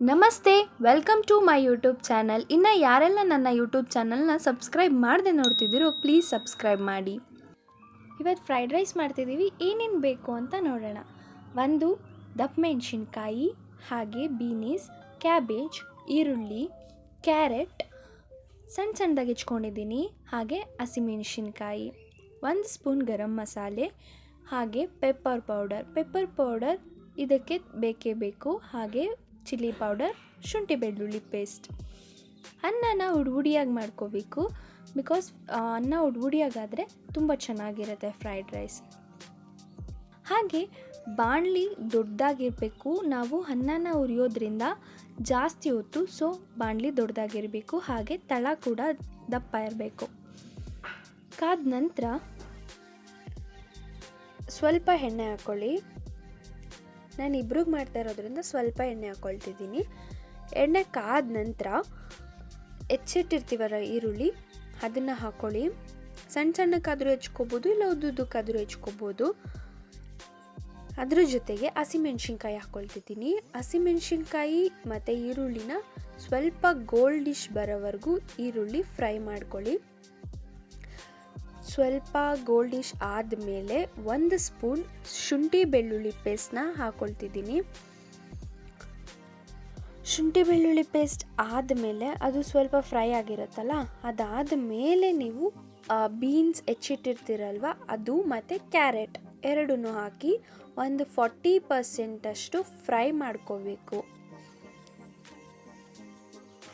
ನಮಸ್ತೆ welcome to my YouTube channel ಇನ್ನು ಯಾರೆಲ್ಲ ನನ್ನ ಯೂಟ್ಯೂಬ್ ಚಾನಲ್ನ ಸಬ್ಸ್ಕ್ರೈಬ್ ಮಾಡದೆ ನೋಡ್ತಿದ್ದೀರೋ ಪ್ಲೀಸ್ ಸಬ್ಸ್ಕ್ರೈಬ್ ಮಾಡಿ. ಇವತ್ತು ಫ್ರೈಡ್ ರೈಸ್ ಮಾಡ್ತಿದ್ದೀವಿ, ಏನೇನು ಬೇಕು ಅಂತ ನೋಡೋಣ. ಒಂದು, ದಪ್ಪ ಮೆಣಸಿನ್ಕಾಯಿ, ಹಾಗೆ ಬೀನೀಸ್ ಕ್ಯಾಬೇಜ್ ಈರುಳ್ಳಿ ಕ್ಯಾರೆಟ್ ಸಣ್ಣ ಸಣ್ಣದಾಗಿ ಹೆಚ್ಕೊಂಡಿದ್ದೀನಿ, ಹಾಗೆ ಹಸಿಮೆಣಸಿನ್ಕಾಯಿ ಒಂದು ಸ್ಪೂನ್ ಗರಂ ಮಸಾಲೆ, ಹಾಗೆ ಪೆಪ್ಪರ್ ಪೌಡರ್ ಪೆಪ್ಪರ್ ಪೌಡರ್ ಇದಕ್ಕೆ ಬೇಕೇ ಬೇಕು, ಹಾಗೆ ಚಿಲ್ಲಿ ಪೌಡರ್, ಶುಂಠಿ ಬೆಳ್ಳುಳ್ಳಿ ಪೇಸ್ಟ್. ಅನ್ನನ ಹುಡುಗುಡಿಯಾಗಿ ಮಾಡ್ಕೋಬೇಕು ಬಿಕಾಸ್ ಅನ್ನ ಹುಡುಗುಡಿಯಾಗಾದರೆ ತುಂಬ ಚೆನ್ನಾಗಿರುತ್ತೆ ಫ್ರೈಡ್ ರೈಸ್ ಹಾಗೆ ಬಾಣಲಿ ದೊಡ್ಡದಾಗಿರಬೇಕು, ನಾವು ಅನ್ನನ ಉರಿಯೋದ್ರಿಂದ ಜಾಸ್ತಿ ಹೊತ್ತು ಸೊ ಬಾಣಲಿ ದೊಡ್ಡದಾಗಿರಬೇಕು, ಹಾಗೆ ತಳ ಕೂಡ ದಪ್ಪ ಇರಬೇಕು. ಕಾದ ನಂತರ ಸ್ವಲ್ಪ ಎಣ್ಣೆ ಹಾಕ್ಕೊಳ್ಳಿ ನಾನು ಇಬ್ರಿಗೆ ಮಾಡ್ತಾ ಇರೋದ್ರಿಂದ ಸ್ವಲ್ಪ ಎಣ್ಣೆ ಹಾಕ್ಕೊಳ್ತಿದ್ದೀನಿ ಎಣ್ಣೆ ಕಾದ ನಂತರ ಹೆಚ್ಚಿಟ್ಟಿರ್ತೀವಲ್ಲ ಈರುಳ್ಳಿ, ಅದನ್ನು ಹಾಕ್ಕೊಳ್ಳಿ ಸಣ್ಣ ಸಣ್ಣಕ್ಕಾದರೂ ಹೆಚ್ಕೋಬೋದು, ಇಲ್ಲ ಉದ್ದುದ್ದಕ್ಕಾದರೂ ಹೆಚ್ಕೋಬೋದು. ಅದ್ರ ಜೊತೆಗೆ ಹಸಿಮೆಣ್ಸಿನ್ಕಾಯಿ ಹಾಕ್ಕೊಳ್ತಿದ್ದೀನಿ ಹಸಿಮೆಣ್ಸಿನ್ಕಾಯಿ ಮತ್ತು ಈರುಳ್ಳಿನ ಸ್ವಲ್ಪ ಗೋಲ್ಡಿಶ್ ಬರೋವರೆಗೂ ಈರುಳ್ಳಿ ಫ್ರೈ ಮಾಡ್ಕೊಳ್ಳಿ. ಸ್ವಲ್ಪ ಗೋಲ್ಡಿಶ್ ಆದಮೇಲೆ ಒಂದು ಸ್ಪೂನ್ ಶುಂಠಿ ಬೆಳ್ಳುಳ್ಳಿ ಪೇಸ್ಟ್ನ ಹಾಕೊಳ್ತಿದ್ದೀನಿ. ಶುಂಠಿ ಬೆಳ್ಳುಳ್ಳಿ ಪೇಸ್ಟ್ ಆದಮೇಲೆ ಅದು ಸ್ವಲ್ಪ ಫ್ರೈ ಆಗಿರುತ್ತಲ್ಲ ಅದಾದ ಮೇಲೆ ನೀವು ಬೀನ್ಸ್ ಹೆಚ್ಚಿಟ್ಟಿರ್ತೀರಲ್ವ, ಅದು ಮತ್ತು ಕ್ಯಾರೆಟ್ ಎರಡನ್ನೂ ಹಾಕಿ ಒಂದು ಫಾರ್ಟಿ ಪರ್ಸೆಂಟಷ್ಟು ಫ್ರೈ ಮಾಡ್ಕೋಬೇಕು.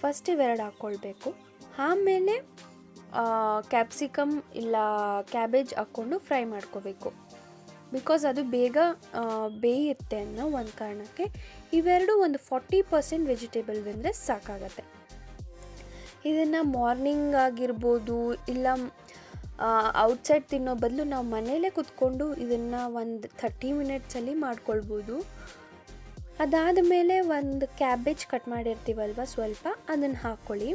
ಫಸ್ಟ್ ಇವೆರಡು ಹಾಕ್ಕೊಳ್ಬೇಕು ಆಮೇಲೆ ಕ್ಯಾಪ್ಸಿಕಮ್ ಇಲ್ಲ ಕ್ಯಾಬೇಜ್ ಹಾಕ್ಕೊಂಡು ಫ್ರೈ ಮಾಡ್ಕೋಬೇಕು. ಬಿಕಾಸ್ ಅದು ಬೇಗ ಬೇಯುತ್ತೆ ಅನ್ನೋ ಒಂದು ಕಾರಣಕ್ಕೆ ಇವೆರಡು ಒಂದು ಫಾರ್ಟಿ ಪರ್ಸೆಂಟ್ ವೆಜಿಟೇಬಲ್ ಬಂದರೆ ಸಾಕಾಗತ್ತೆ. ಇದನ್ನು ಮಾರ್ನಿಂಗ್ ಆಗಿರ್ಬೋದು, ಇಲ್ಲ ಔಟ್ಸೈಡ್ ತಿನ್ನೋ ಬದಲು ನಾವು ಮನೆಯಲ್ಲೇ ಕುತ್ಕೊಂಡು ಇದನ್ನು ಒಂದು ಥರ್ಟಿ ಮಿನಿಟ್ಸಲ್ಲಿ ಮಾಡ್ಕೊಳ್ಬೋದು. ಅದಾದ ಮೇಲೆ ಒಂದು ಕ್ಯಾಬೇಜ್ ಕಟ್ ಮಾಡಿರ್ತೀವಲ್ವ ಸ್ವಲ್ಪ, ಅದನ್ನು ಹಾಕ್ಕೊಳ್ಳಿ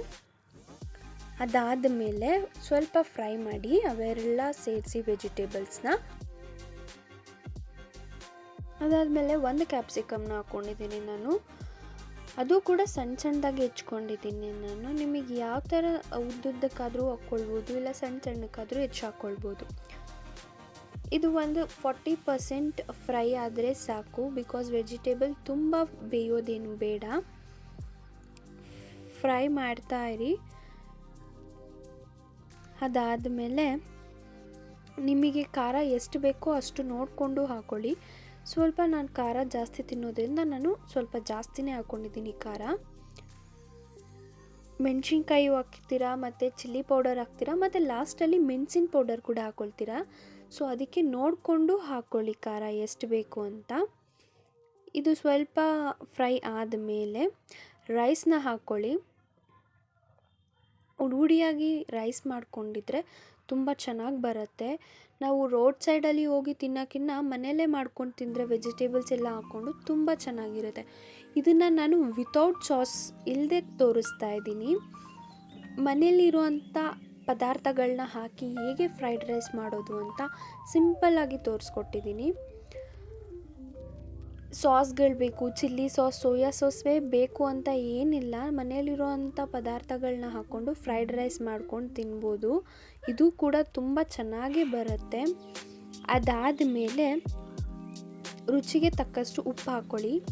ಅದಾದ ಮೇಲೆ ಸ್ವಲ್ಪ ಫ್ರೈ ಮಾಡಿ ಅವೆಲ್ಲ ಸೇರಿಸಿ ವೆಜಿಟೇಬಲ್ಸ್ನ. ಅದಾದಮೇಲೆ ಒಂದು ಕ್ಯಾಪ್ಸಿಕಮ್ನ ಹಾಕ್ಕೊಂಡಿದ್ದೀನಿ ನಾನು. ಅದು ಕೂಡ ಸಣ್ಣ ಸಣ್ಣದಾಗಿ ಹೆಚ್ಕೊಂಡಿದ್ದೀನಿ ನಾನು. ನಿಮಗೆ ಯಾವ ಥರ ಉದ್ದುದ್ದಕ್ಕಾದರೂ ಹಾಕ್ಕೊಳ್ಬೋದು, ಇಲ್ಲ ಸಣ್ಣ ಸಣ್ಣಕ್ಕಾದರೂ ಹೆಚ್ಚು ಹಾಕ್ಕೊಳ್ಬೋದು. ಇದು ಒಂದು ಫಾರ್ಟಿ ಪರ್ಸೆಂಟ್ ಫ್ರೈ ಆದರೆ ಸಾಕು, ಬಿಕಾಸ್ ವೆಜಿಟೇಬಲ್ ತುಂಬ ಬೇಯೋದೇನು ಬೇಡ. ಫ್ರೈ ಮಾಡ್ತಾ ಇರಿ. ಅದಾದಮೇಲೆ ನಿಮಗೆ ಖಾರ ಎಷ್ಟು ಬೇಕೋ ಅಷ್ಟು ನೋಡಿಕೊಂಡು ಹಾಕ್ಕೊಳ್ಳಿ ಸ್ವಲ್ಪ ನಾನು ಖಾರ ಜಾಸ್ತಿ ತಿನ್ನೋದ್ರಿಂದ ನಾನು ಸ್ವಲ್ಪ ಜಾಸ್ತಿನೇ ಹಾಕ್ಕೊಂಡಿದ್ದೀನಿ ಖಾರ. ಮೆಣಸಿನ್ಕಾಯಿ ಹಾಕ್ತೀರಾ ಮತ್ತು ಚಿಲ್ಲಿ ಪೌಡರ್ ಹಾಕ್ತೀರಾ ಮತ್ತು ಲಾಸ್ಟಲ್ಲಿ ಮೆಣಸಿನ ಪೌಡರ್ ಕೂಡ ಹಾಕ್ಕೊಳ್ತೀರಾ ಸೊ ಅದಕ್ಕೆ ನೋಡಿಕೊಂಡು ಹಾಕ್ಕೊಳ್ಳಿ ಖಾರ ಎಷ್ಟು ಬೇಕು ಅಂತ. ಇದು ಸ್ವಲ್ಪ ಫ್ರೈ ಆದಮೇಲೆ ರೈಸ್ನ ಹಾಕ್ಕೊಳ್ಳಿ ಉಡುಡಿಯಾಗಿ ರೈಸ್ ಮಾಡಿಕೊಂಡಿದ್ರೆ ತುಂಬ ಚೆನ್ನಾಗಿ ಬರುತ್ತೆ. ನಾವು ರೋಡ್ ಸೈಡಲ್ಲಿ ಹೋಗಿ ತಿನ್ನೋಕ್ಕಿನ್ನ ಮನೆಯಲ್ಲೇ ಮಾಡ್ಕೊಂಡು ತಿಂದರೆ ವೆಜಿಟೇಬಲ್ಸ್ ಎಲ್ಲ ಹಾಕ್ಕೊಂಡು ತುಂಬ ಚೆನ್ನಾಗಿರುತ್ತೆ. ಇದನ್ನು ನಾನು ವಿತೌಟ್ ಸಾಸ್ ಇಲ್ಲದೆ ತೋರಿಸ್ತಾ ಇದ್ದೀನಿ. ಮನೆಯಲ್ಲಿರುವಂಥ ಪದಾರ್ಥಗಳನ್ನ ಹಾಕಿ ಹೇಗೆ ಫ್ರೈಡ್ ರೈಸ್ ಮಾಡೋದು ಅಂತ ಸಿಂಪಲ್ಲಾಗಿ ತೋರಿಸ್ಕೊಟ್ಟಿದ್ದೀನಿ. ಸಾಸ್ಗಳು ಬೇಕು, ಚಿಲ್ಲಿ ಸಾಸ್, ಸೋಯಾ ಸಾಸ್ವೇ ಬೇಕು ಅಂತ ಏನಿಲ್ಲ. ಮನೆಯಲ್ಲಿರುವಂಥ ಪದಾರ್ಥಗಳನ್ನ ಹಾಕ್ಕೊಂಡು ಫ್ರೈಡ್ ರೈಸ್ ಮಾಡ್ಕೊಂಡು ತಿನ್ಬೋದು. ಇದು ಕೂಡ ತುಂಬ ಚೆನ್ನಾಗಿ ಬರುತ್ತೆ. ಅದಾದ ಮೇಲೆ ರುಚಿಗೆ ತಕ್ಕಷ್ಟು ಉಪ್ಪು ಹಾಕ್ಕೊಳ್ಳಿ.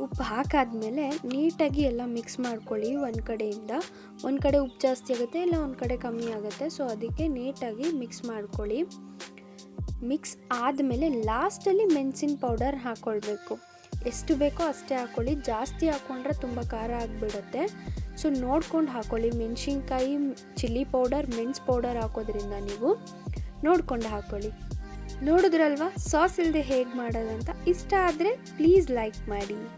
ಉಪ್ಪು ಹಾಕಾದ್ಮೇಲೆ ನೀಟಾಗಿ ಎಲ್ಲ ಮಿಕ್ಸ್ ಮಾಡ್ಕೊಳ್ಳಿ ಒಂದು ಕಡೆಯಿಂದ. ಒಂದು ಕಡೆ ಉಪ್ಪು ಜಾಸ್ತಿ ಆಗುತ್ತೆ, ಇಲ್ಲ ಒಂದು ಕಡೆ ಕಮ್ಮಿ ಆಗುತ್ತೆ. ಸೊ, ಅದಕ್ಕೆ ನೀಟಾಗಿ ಮಿಕ್ಸ್ ಮಾಡ್ಕೊಳ್ಳಿ. ಮಿಕ್ಸ್ ಆದಮೇಲೆ ಲಾಸ್ಟಲ್ಲಿ ಮೆಣಸಿನ ಪೌಡರ್ ಹಾಕ್ಕೊಳ್ಬೇಕು ಎಷ್ಟು ಬೇಕೋ ಅಷ್ಟೇ ಹಾಕ್ಕೊಳ್ಳಿ ಜಾಸ್ತಿ ಹಾಕ್ಕೊಂಡ್ರೆ ತುಂಬ ಖಾರ ಆಗಿಬಿಡುತ್ತೆ. ಸೊ, ನೋಡ್ಕೊಂಡು ಹಾಕ್ಕೊಳ್ಳಿ ಮೆಣಸಿನ್ಕಾಯಿ, ಚಿಲ್ಲಿ ಪೌಡರ್, ಮೆಣಸು ಪೌಡರ್ ಹಾಕೋದ್ರಿಂದ ನೀವು ನೋಡ್ಕೊಂಡು ಹಾಕ್ಕೊಳ್ಳಿ ನೋಡಿದ್ರಲ್ವಾ? ಸಾಸ್ ಇಲ್ಲದೆ ಹೇಗೆ ಮಾಡೋದಂತ? ಇಷ್ಟ ಆದರೆ ಪ್ಲೀಸ್ ಲೈಕ್ ಮಾಡಿ.